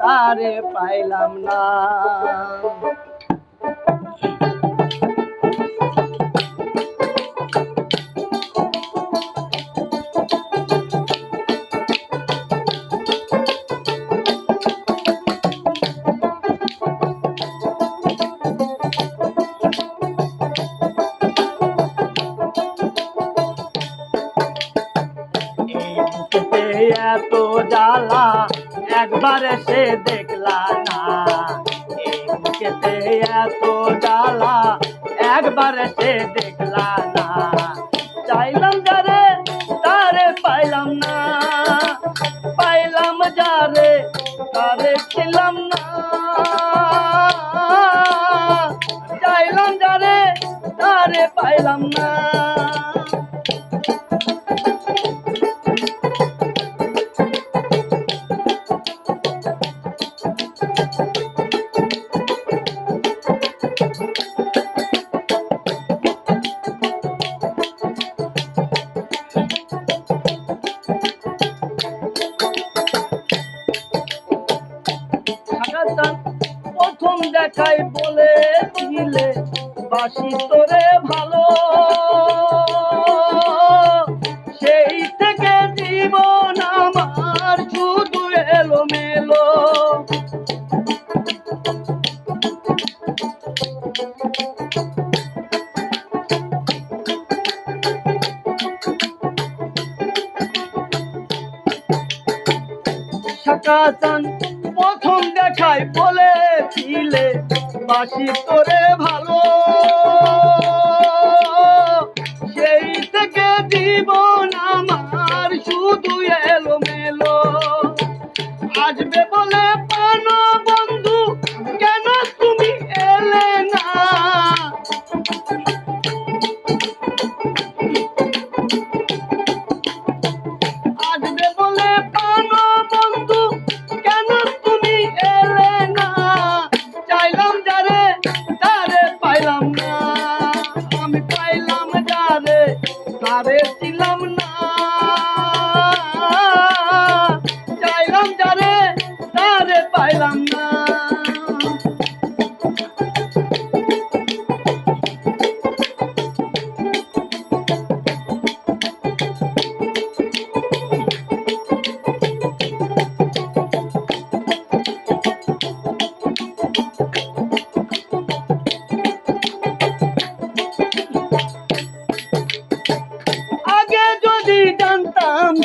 তারে পাইলাম না। একবার সে দেখলা না। বুকেতে এত জ্বালা একবার সে দেখলা না। চাইলাম যারে, তারে পাইলাম না। পাইলাম যারে, তারে ছিলাম না। চাইলাম যারে, তারে পাইলাম না। দেখাই বলে দিলে বাসি তোরে ভালো। সেই থেকে জীবন আমার শুধু এলো মেলো প্রথম দেখায় বলেছিলে বাসি তোরে ভালো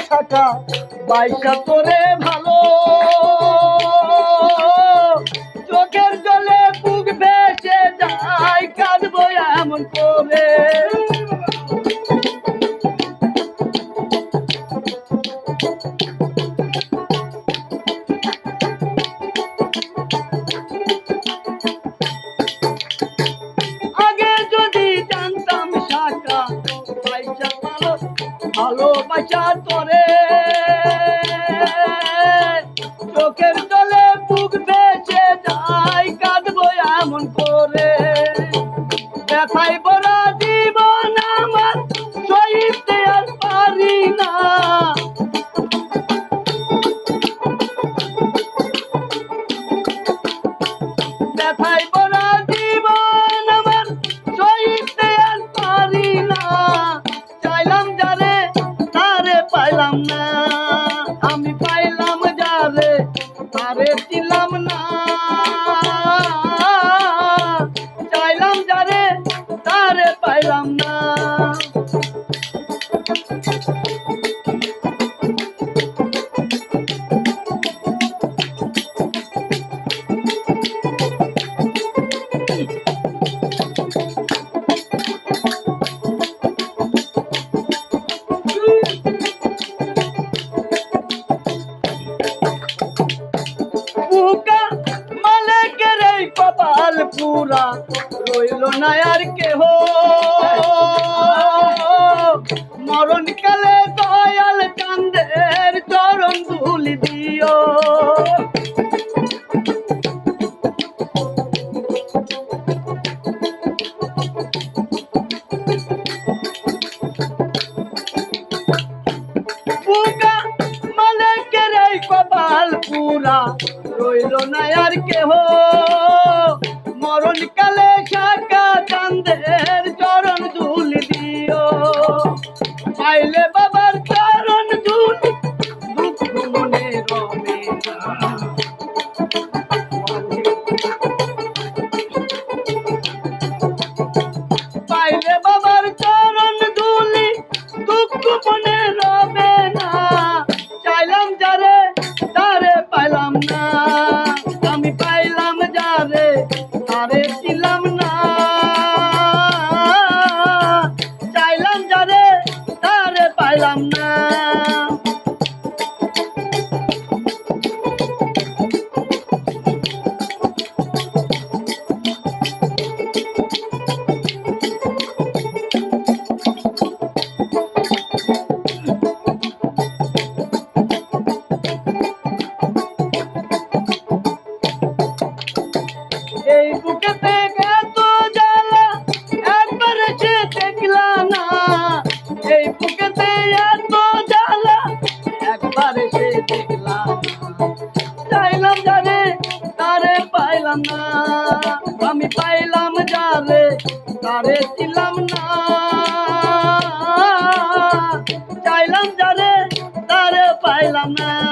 শাখা বাইশা তোরে ভালো। চোখের জলে বুক ভেসে যায় কাঁদবো এমন করে। ভালোবাসা তোরে। রইল না আর কেহ। মরণ কালে দয়াল চান্দের চরণ ধুলি দিও। কপাল পুরা, রইল না আর কেহ। মরণ কালে শাখা চান্দের চরণ ধুল দিও পাইলে বাবার চরণ ধুল দুঃখ মনে রবে। পাইলাম না। আমি পাইলাম যারে তারে ছিলাম না। চাইলাম যারে তারে পাইলাম না।